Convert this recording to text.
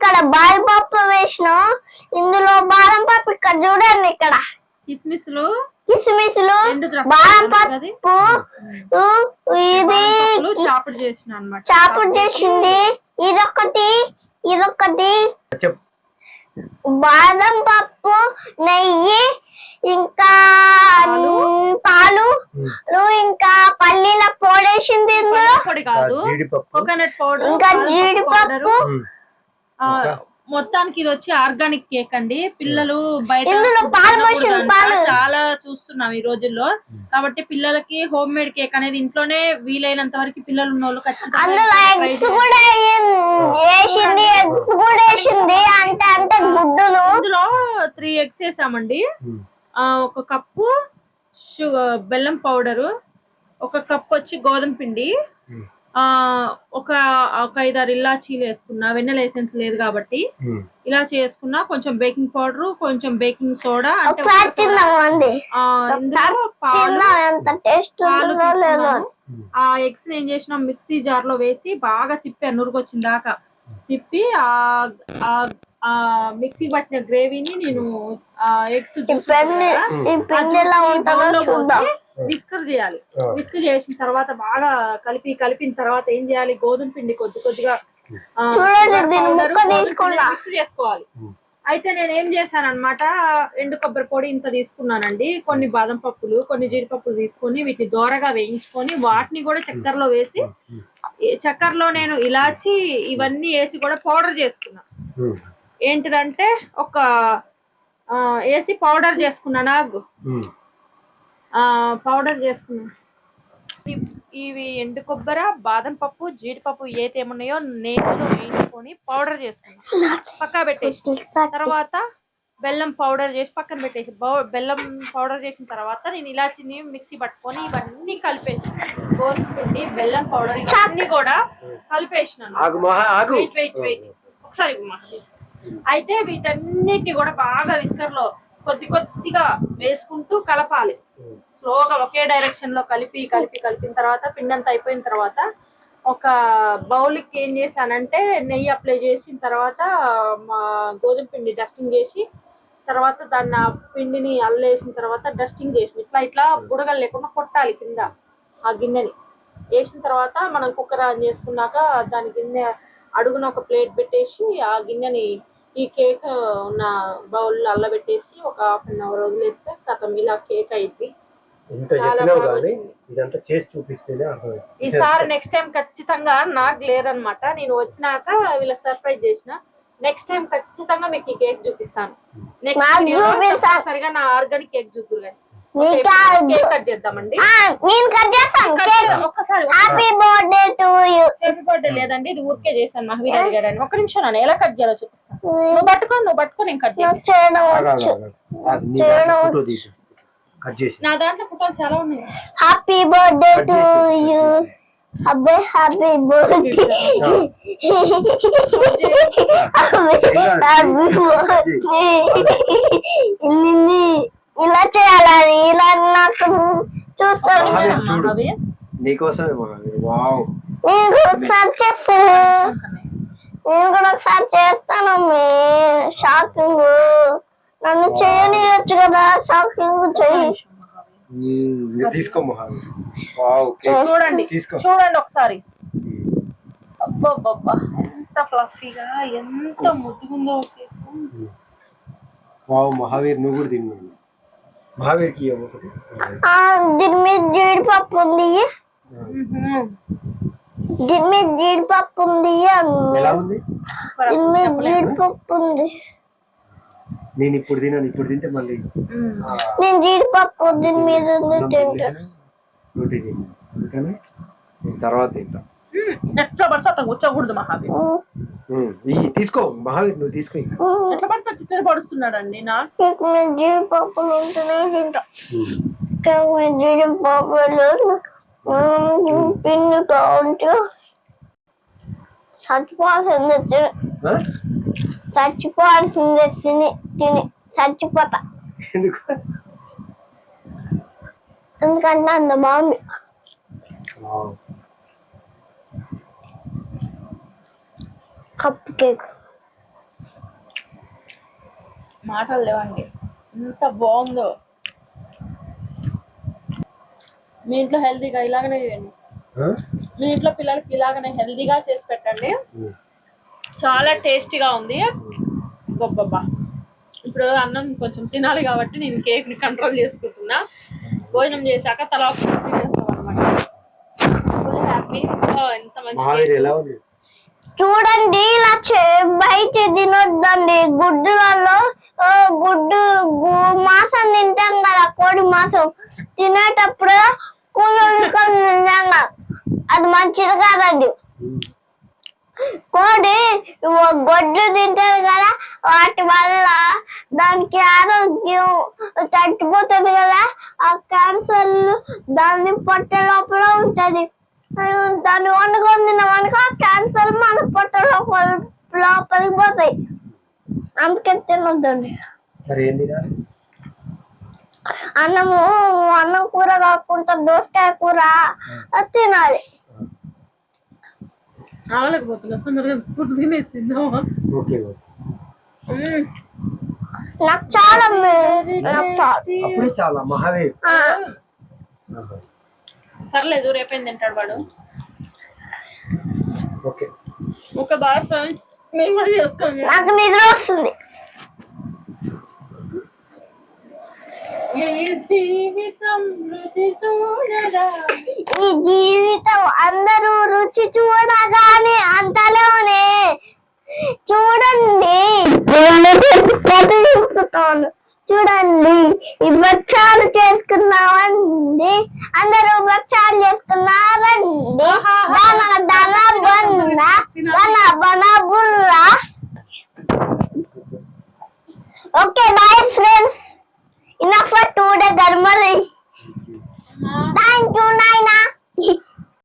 ఇక్కడ బాయి పప్పు వేసిన ఇందులో బాదం పప్పు ఇక్కడ చూడండి ఇక్కడ. కిస్మిస్లు. కిస్మిస్లు బాదం పప్పు ఇది చాపుడు చేసిన అనమాట చాపుడు చేసింది. ఇదొకటి ఇదొకటి బాదం పప్పు నెయ్యి ఇంకా పాలు. ఇంకా పల్లీల పొడేసింది ఇందులో. పొడి కాదు. జీడిపప్పు. కోకోనట్ పౌడర్ ఇంకా జీడిపప్పు. మొత్తానికి ఇది వచ్చి ఆర్గానిక్ కేక్ అండి. పిల్లలు బయట. చాలా చూస్తున్నాం ఈ రోజుల్లో. కాబట్టి పిల్లలకి హోమ్ మేడ్ కేక్ అనేది ఇంట్లోనే వీలైనంత వరకు పిల్లలు ఉన్న వాళ్ళు ఖచ్చితంగా ఇందులో త్రీ ఎగ్స్ వేసామండి. ఆ, ఒక కప్పు షుగర్ బెల్లం పౌడరు ఒక కప్ వచ్చి గోధుమ పిండి. ఆ ఒక ఒక ఐదారు ఇలాచీలు వేసుకున్నా వెన్నెల ఎసెన్స్ లేదు కాబట్టి. ఇలాచీ వేసుకున్నా కొంచెం బేకింగ్ పౌడర్ కొంచెం బేకింగ్ సోడా అంటే ఆ, పాలు ఎగ్స్ ఏం చేసిన? మిక్సీ జార్లో వేసి బాగా తిప్పాను నురుగు వచ్చిన దాకా. తిప్పి ఆ మిక్సీ పట్టిన గ్రేవీని నేను ఆ ఎగ్స్ విస్కర్ చేయాలి. ఆ. విస్కర్ చేసిన తర్వాత బాగా కలిపి కలిపిన తర్వాత ఏం చేయాలి? గోధుమ పిండి కొద్ది కొద్దిగా mix చేసుకోవాలి. అయితే నేను ఏం చేశాను అనమాట ఎండు కొబ్బరి పొడి ఇంత తీసుకున్నానండి. కొన్ని బాదం పప్పులు కొన్ని జీడిపప్పులు తీసుకొని వీటిని దోరగా వేయించుకొని వాటిని కూడా చక్కెరలో వేసి చక్కెరలో నేను ఇలాచి ఇవన్నీ వేసి కూడా పౌడర్ చేసుకున్నా. ఏంటిదంటే ఒక వేసి పౌడర్ చేసుకున్నా నాకు. పౌడర్ చేసుకున్నా. ఇవి- ఎండు కొబ్బరి బాదం పప్పు జీడిపప్పు ఏది ఏమున్నాయో నేతిలో వేయించుకొని పౌడర్ చేసుకున్నా. పక్కా పెట్టేసి. తర్వాత బెల్లం పౌడర్ చేసి పక్కన పెట్టేసి. బెల్లం పౌడర్ చేసిన తర్వాత నేను ఇలాచిని మిక్సీ పట్టుకొని ఇవన్నీ కలిపేసి గోధుమ పిండి బెల్లం పౌడర్ ఇవన్నీ కూడా కలిపేసినాను. వెయిట్ వెయిట్ వెయిట్ ఒకసారి. అయితే వీటన్నిటిని కూడా బాగా విస్కర్లో కొద్ది కొద్దిగా వేసుకుంటూ కలపాలి. స్లోగా ఒకే డైరెక్షన్లో కలిపి కలిపి కలిపిన తర్వాత పిండి అంతా అయిపోయిన తర్వాత ఒక బౌల్కి ఏం చేశానంటే నెయ్యి అప్లై చేసిన తర్వాత మా గోధుమ పిండి డస్టింగ్ చేసి తర్వాత దాన్ని ఆ పిండిని అల్లేసిన తర్వాత డస్టింగ్ చేసి ఇట్లా ఇట్లా బుడగలు లేకుండా కొట్టాలి కింద ఆ గిన్నెని. వేసిన తర్వాత మనం కుక్కర్ ఆన్ చేసుకున్నాక దాని గిన్నె అడుగున ఒక ప్లేట్ పెట్టేసి ఆ గిన్నెని ఈ కేక్ ఉన్న బౌల్ అల్లబెట్టేసి ఒక హాఫ్ అన్ అవర్ వదిలేస్తే కథం ఇలా కేక్ అయింది ఇంత చాలా చెప్పినావు బాగా కానీ వచ్చింది. ఇదంతా చేసి చూపిస్తేనే అర్థమైంది. ఈసారి నెక్స్ట్ టైం ఖచ్చితంగా నాకు లేదనమాట. నేను వచ్చినాక వీళ్ళకి సర్ప్రైజ్ చేసిన. నెక్స్ట్ టైం ఖచ్చితంగా మీకు ఈ కేక్ చూపిస్తాను. నెక్స్ట్. సరిగా నా ఆర్గానిక్ కేక్ చూపురు కానీ కేక్ కట్ చేద్దామండి. ఆ, నేను కట్ చేస్తాను కేక్. ఒక్కసారి happy birthday to you happy birthday లేదండి ఇది ఊరికే చేశాను మహవీర్ అడిగాడని ఒక్క నిమిషం నాన్న ఎలా కట్ చేయాలో చూపిస్తాను. నువ్వు పట్టుకో నువ్వు పట్టుకో నేను కట్ చేస్తాను నీ దాంట్లో ఫోటో తీసి. కట్ చేసి. నా దాంట్లో ఫోటోలు చాలా ఉన్నాయి. హ్యాపీ బర్త్డే టు యూ అబ్బే హ్యాపీ బర్త్డే హ్యాపీ బర్త్డే చేయాలని ఇలా నాకు చూస్తాను. నీకోసమే వావ్. నేను కూడా ఒకసారి చేస్తాను. నేను కూడా ఒకసారి చేస్తాను షాపింగ్. నన్ను చేయనియొచ్చు కదా షాపింగ్ ఇది తీసుకో చూడండి చూడండి ఒకసారి. అబ్బబ్బబ్బా ఎంత ఫ్లఫీగా ఎంత ముద్దుగుందో కేక్ వావ్ మహావీర్ నువ్వు కూడా తిన్నాను దీని మీద జీడిపప్పు ఉంది. మీద జీడిపప్పు ఉంది. ఎలా ఉంది? మీద జీడిపప్పు ఉంది. నేను ఇప్పుడు తిన్నాను ఇప్పుడు తింటే మళ్ళీ నేను జీడిపప్పు దీని మీద ఉంది అన్నం తింటా. తినలేను, రోటీ తిన్నాను అందుకని నేను తర్వాత తింటా. ఎట్లా పడితే అట్లా కూర్చోకూడదు మహావీర్. ఈ తీసుకో మహావీర్ నువ్వు తీసుకో ఇంకా. ఎట్లా పడితే కిచెన్ పడుస్తున్నాడండి నా? కేక్ మీద జీడిపప్పు ఉంటేనే తింటా. ఉమ్. కేక్ మీద జీడిపప్పు లేదు ఉమ్, పిండి కావచ్చు చచ్చిపోవాల్సిందే తిని. ఆ? చచ్చిపోవాల్సిందే తిని తిని. చచ్చిపోతా. ఎందుకు? ఎందుకంటే అంత బాగుంది. వావ్. కప్ కేక్ మాటలు లేవండి. ఎంత బాగుందో. మీ ఇంట్లో హెల్తీగా ఇలాగనే చేయండి. ఆ? మీ ఇంట్లో పిల్లలకి ఇలాగనే హెల్తీగా చేసి పెట్టండి. చాలా టేస్టీగా ఉంది. గొప్పబ్బా ఇప్పుడు అన్నం కొంచెం తినాలి కాబట్టి నేను కేక్ని కంట్రోల్ చేసుకుంటున్నా. భోజనం చేశాక తలా తినేస్తాం అనమాట హ్యాపీ ఎంత మంచి మహావీర్ cake. ఎలా ఉంది చూడండి ఇలా చే- బయట తినొద్దండి. గుడ్డులలో గుడ్డు మాసం మాంసం తింటాం కదా కోడి మాంసం. తినేటప్పుడు కూలలు తింటాం కదా. అది మంచిది కాదండి. కోడి ఓ గొడ్లు తింటది కదా వాటి వల్ల దానికి ఆరోగ్యం తగ్గిపోతుంది కదా. ఆ క్యాన్సర్ దాని పొట్ట లోపల ఉంటది. దాన్ని వండుకొని తిన్నామనుకో క్యాన్సర్ మన పొట్ట లోపల లోపలికి పోతాయి. అందుకే తినొద్దండి. అన్నము అన్నం కూర కాకుండా దోసకాయ కూర అది తినాలి. నాకు చాలా నాకు చాలా. అప్పుడే చాలా మహావీర్ సర్లేదు రేపేం తింటాడు వాడు. ఒక మేము కూడా చేసుకోండి నాకు నిద్ర వస్తుంది. ఈ జీవితం రుచి చూడరా ఈ జీవితం అందరూ రుచి చూడగానే అంతలోనే చూడండి. చూడండి. ఈ భక్షాలు చేసుకున్నామండి అందరూ భక్షాలు చేసుకున్నారండి దన దన